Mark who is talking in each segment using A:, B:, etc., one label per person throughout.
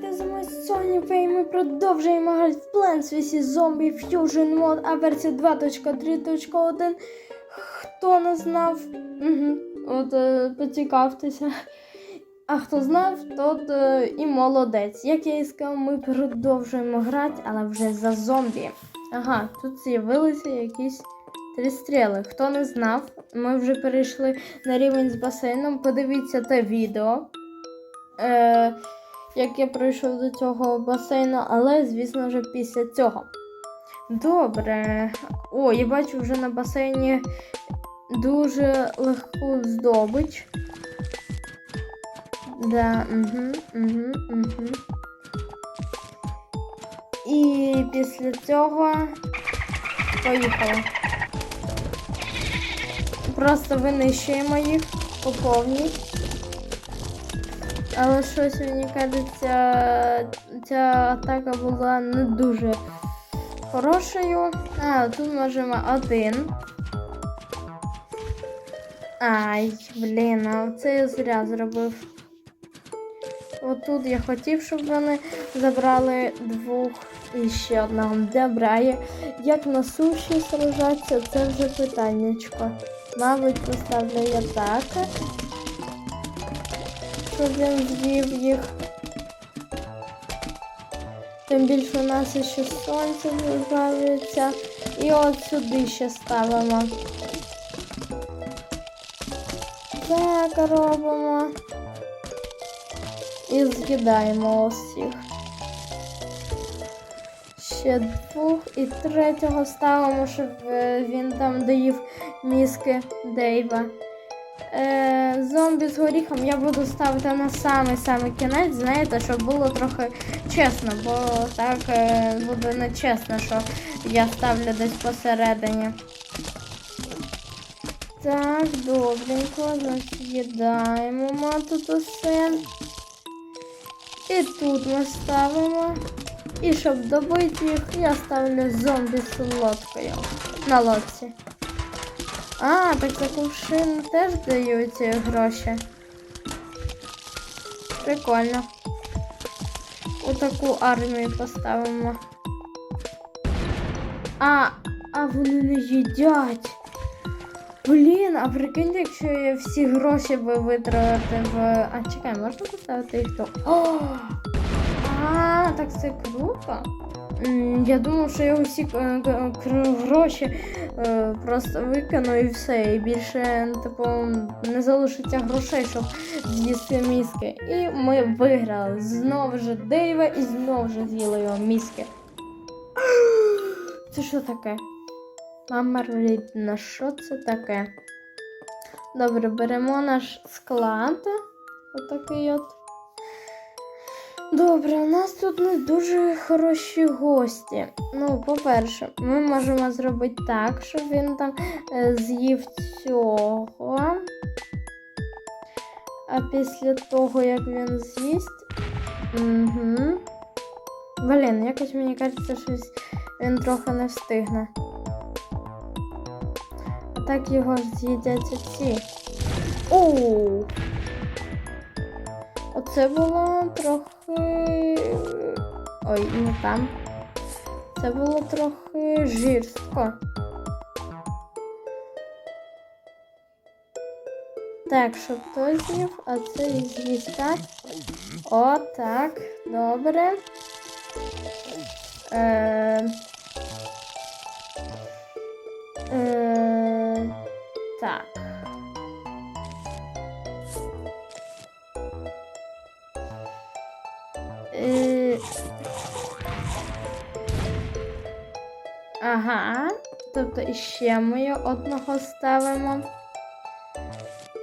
A: Привіт, з мною Sony Pay. Ми продовжуємо грати в Plants. Zombie Fusion Mod, а версія 2.3.1. Хто не знав, угу. от е, поцікавтеся. А хто знав, тот е, і молодець. Як я і сказав, ми продовжуємо грати, але вже за зомбі. Ага, тут з'явилися якісь три стріли. Хто не знав, ми вже перейшли на рівень з басейном. Подивіться те відео. Е, як я пройшов до цього басейну, але, звісно, вже після цього. Добре. О, я бачу вже на басейні дуже легку здобич. Да, угу, угу, угу. І після цього поїхали. Просто винищуємо їх по повній. Але щось мені кажеться, ця атака була не дуже хорошою. А, тут можемо один. Ай, блін, а це я зря зробив. Отут я хотів, щоб вони забрали двох і ще одного. Добре, а як на суші сражатися, це вже питаннячко. Мабуть, поставлю я так щоб він з'їв їх. Тим більше у нас ще сонце з'явиться. І от сюди ще ставимо. Так робимо. І з'їдаємо їх. Ще двох і третього ставимо, щоб е, він там доїв мізки Дейва. Е, зомбі з горіхом я буду ставити на самий-самий кінець, знаєте, щоб було трохи чесно, бо так е, буде нечесно, що я ставлю десь посередині. Так, добренько, з'їдаємо ми тут усе. І тут ми ставимо. І щоб добити їх, я ставлю зомбі з лодкою на лодці. А, так за кувшин теж дають е, гроші. Прикольно. Отаку армію поставимо. А, а вони не їдять. Блін, а прикиньте, якщо я всі гроші би витратити в. А чекай, можна поставити їх то. О! А, так це круто. Я думав, що я усі е, гроші е, просто викину і все. І більше типу, не залишиться грошей, щоб з'їсти мізки. І ми виграли. Знову ж Дейва і знову ж з'їли його мізки. Це що таке? Мама рідна, що це таке? Добре, беремо наш склад. Отакий от. Добре, у нас тут не дуже хороші гості. Ну, по-перше, ми можемо зробити так, щоб він там е, з'їв цього. А після того, як він з'їсть. Угу. Блін, якось мені кажеться, щось він трохи не встигне. А так його з'їдять ці. Оу! Оце було трохи. Ой, не там. Це було трохи жорстко. Так, щоб то з'їв, а це і так. О, так, добре. Е, е, так. Ага. Тобто іще ми одного ставимо.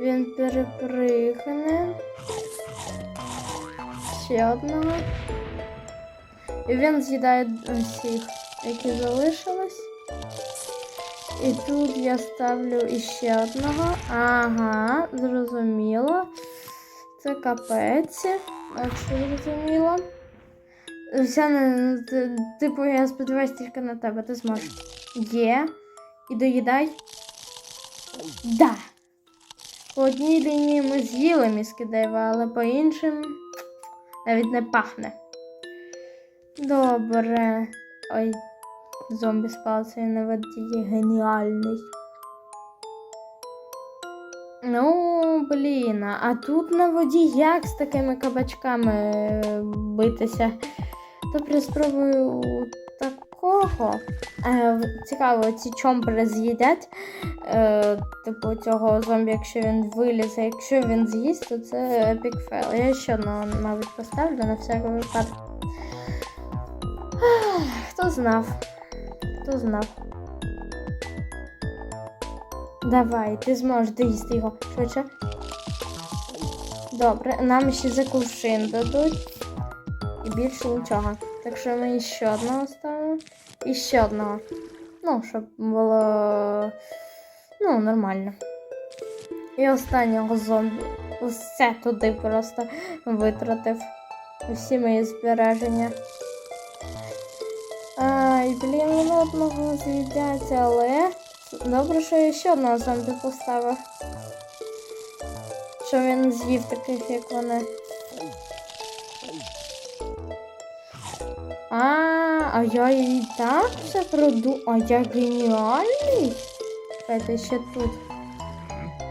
A: Він перепригне. Ще одного. І він з'їдає всіх, які залишились. І тут я ставлю іще одного. Ага, зрозуміло. Це капець. Якщо зрозуміло. Не т- типу, я сподіваюся тільки на тебе, ти зможеш. Є. І доїдай. Да. По одній лінії ми з'їли мізки Дейва, але по іншим навіть не пахне. Добре. Ой, зомбі з палицею на воді геніальний. Ну, блін, а тут на воді як з такими кабачками е, битися? Добре, спробую такого. Е, цікаво, ці чомбри з'їдять. Е, типу цього зомбі, якщо він вилізе, якщо він з'їсть, то це епік фейл. Я ще одного, мабуть, поставлю на всякий випадок. Хто знав? Хто знав? Давай, ти зможеш доїсти його швидше. Добре, нам ще за кувшин дадуть. І більше нічого. Так що ми ще одного ставимо. І ще одного. Ну, щоб було ну, нормально. І останнього зомбі. Усе туди просто витратив. Усі мої збереження. Ай, блін, воно одного з'їдять, але добре, що я ще одного зомбі поставив. Що він з'їв таких, як вони. А, а я і так все проду. А я геніальний. Чекайте, ще тут.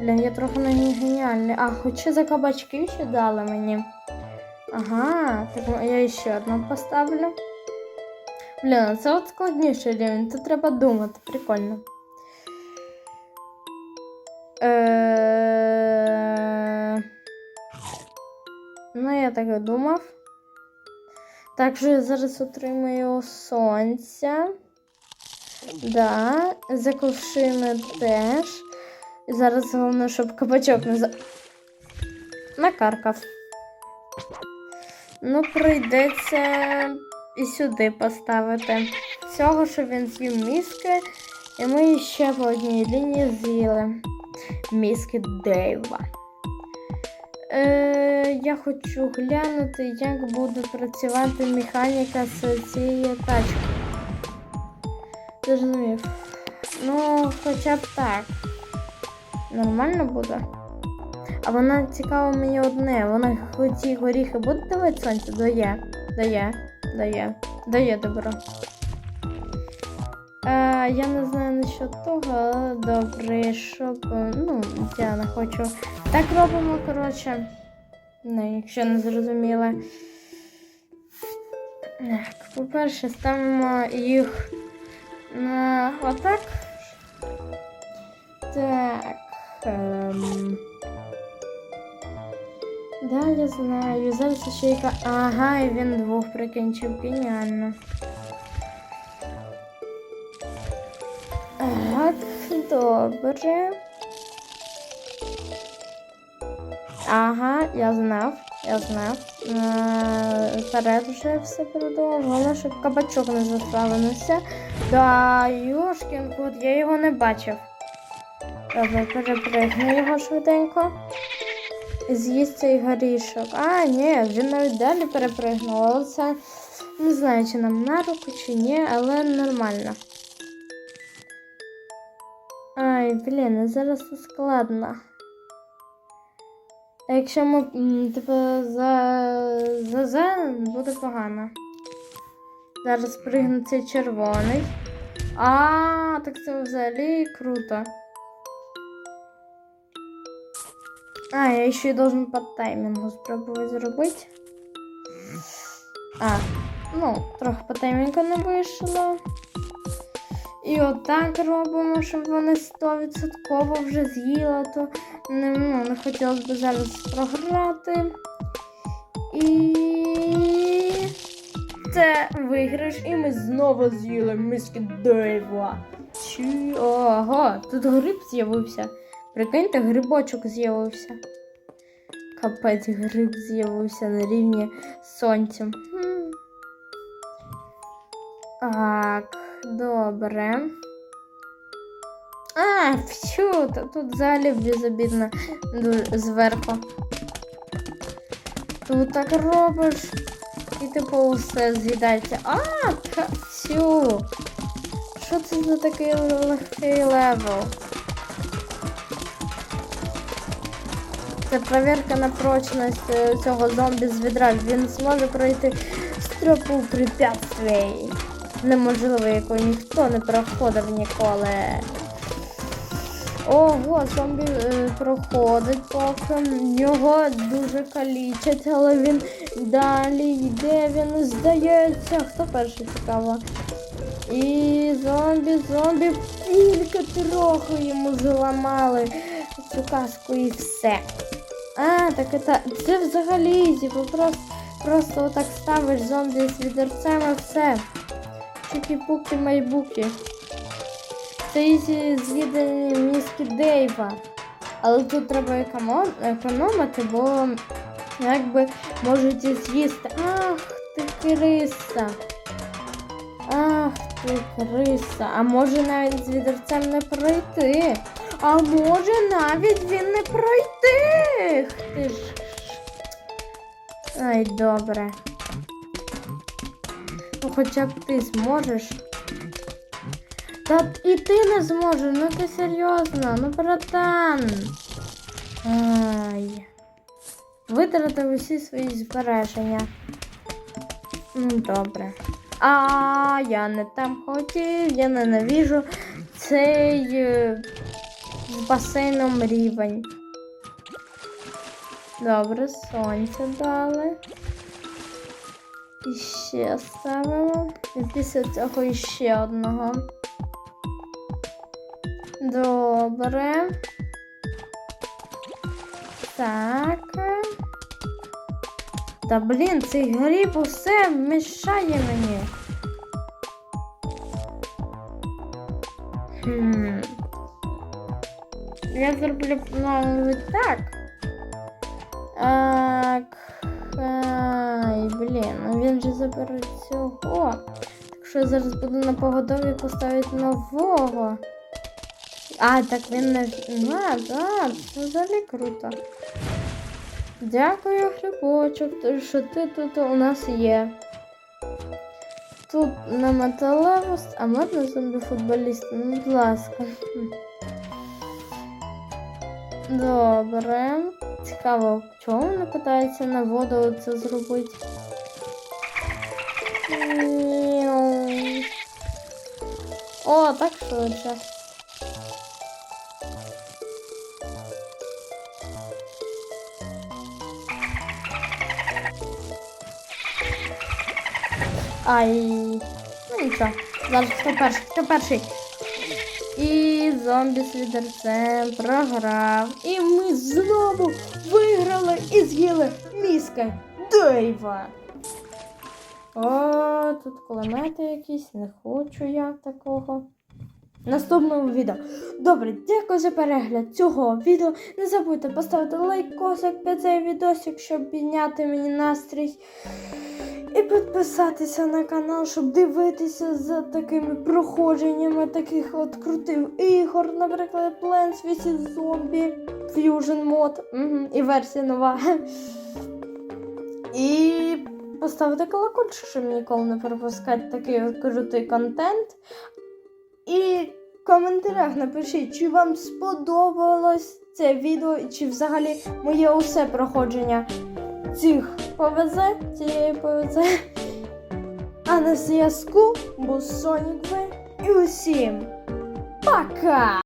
A: Блін, я трохи не геніальний. А, хоча за кабачки ще дали мені. Ага, так я ще одну поставлю. Блін, це от складніший рівень, тут треба думати, прикольно. Е... Ну, я так і думав. Також я зараз отримаю сонця. Да, за кувшини теж. І зараз головне, щоб кабачок не за... накаркав. Ну, прийдеться і сюди поставити. Цього, що він з'їв мізки, і ми ще по одній лінії з'їли. Мізки Дейва. Е, я хочу глянути, як буде працювати механіка з цієї тачки. Зрозумів. Ну, хоча б так. Нормально буде. А вона цікаво мені одне. Вона ці горіхи буде давати сонце? Дає. Дає. Дає. Дає добро. Е, я не знаю насчет того, але добре, щоб. Ну, я не хочу. Так робимо, коротше. Ну, якщо не зрозуміли. По-перше, ставимо їх на отак. Так. Ем... Да, я знаю. Зараз ще яка. Ага, і він двох прикінчив геніально. Так, добре. Ага, я знав, я знав. Е, Вперед вже все. Головне, щоб кабачок не заставленився. Да, Йошкін кот, я його не бачив. Добре, перепригну його швиденько. З'їсть цей горішок. А, ні, він навіть далі перепригнув, але це не знаю, чи нам на руку, чи ні, але нормально. Ай, блін, зараз це складно. А якщо ми типу за за за буде погано. Зараз пригне цей червоний. А, так це взагалі круто. А, я ще й должен по таймінгу спробувати зробити. А, ну, трохи по таймінгу не вийшло. І отак робимо, щоб вони 100% вже з'їли, то не, ну, не хотілося б зараз програти. І це виграш, і ми знову з'їли миски Дейва. Чи... Ого, тут гриб з'явився. Прикиньте, грибочок з'явився. Капець, гриб з'явився на рівні. Хм. Так, добре. А, та тут взагалі безобідно зверху. Тут так робиш. І типу усе з'їдається. А, фью. Що це за такий легкий левел? Це перевірка на прочність цього зомбі з відра. Він зможе пройти тропу препятствий. Неможливо, яку ніхто не проходив ніколи. Ого, зомбі е, проходить поки. Його дуже калічать, але він далі йде, він здається. Хто перший цікаво? І зомбі, зомбі тільки трохи йому зламали цю каску і все. А, так це, це взагалі типу, просто, просто отак ставиш зомбі з відерцем і все. Чукі-пуки майбуки. Це ізі з'їдені мізки Дейва. Але тут треба економ... економити, бо якби можуть і з'їсти. Ах ти криса. Ах ти криса. А може навіть з відерцем не пройти. А може навіть він не пройти. Х Ти ж. Ай, добре. Ну хоча б ти зможеш. Та і ти не зможеш, ну ти серйозно, ну братан. Ай. Витратив усі свої збереження. Ну, добре. А я не там хотів, я ненавіжу цей е, з басейном рівень. Добре, сонце дали. І ще ставимо. І після цього іще одного. Добре. Так. Та блін, цей гриб усе мішає мені. Хм. Я зроблю так. Так. Він же забере цього. Так що я зараз буду на погодові поставити нового. А, так він не. А, так, це взагалі круто. Дякую, грибочок, що ти тут у нас є. Тут на металевоз, а можна зомбі-футболіст? Ну, будь ласка. Добре. Цікаво, чому не питається на воду це зробити? О, так швидше. Ай. Ну нічого. Зараз хто перший? Хто перший? І зомбі з відерцем програв. І ми знову виграли і з'їли мізки Дейва. О, тут кулемети якісь, не хочу я такого. Наступному відео. Добре, дякую за перегляд цього відео. Не забудьте поставити лайкосик під цей відосик, щоб підняти мені настрій. І підписатися на канал, щоб дивитися за такими проходженнями таких от крутих ігор, наприклад, Plants vs. Zombie, Fusion Mod угу, і версія нова. І поставити колокольчик, щоб ніколи не пропускати такий крутий контент. І в коментарях напишіть, чи вам сподобалось це відео, і чи взагалі моє усе проходження цих повезе, цієї повезе. А на зв'язку був Сонік Ви і усім пока!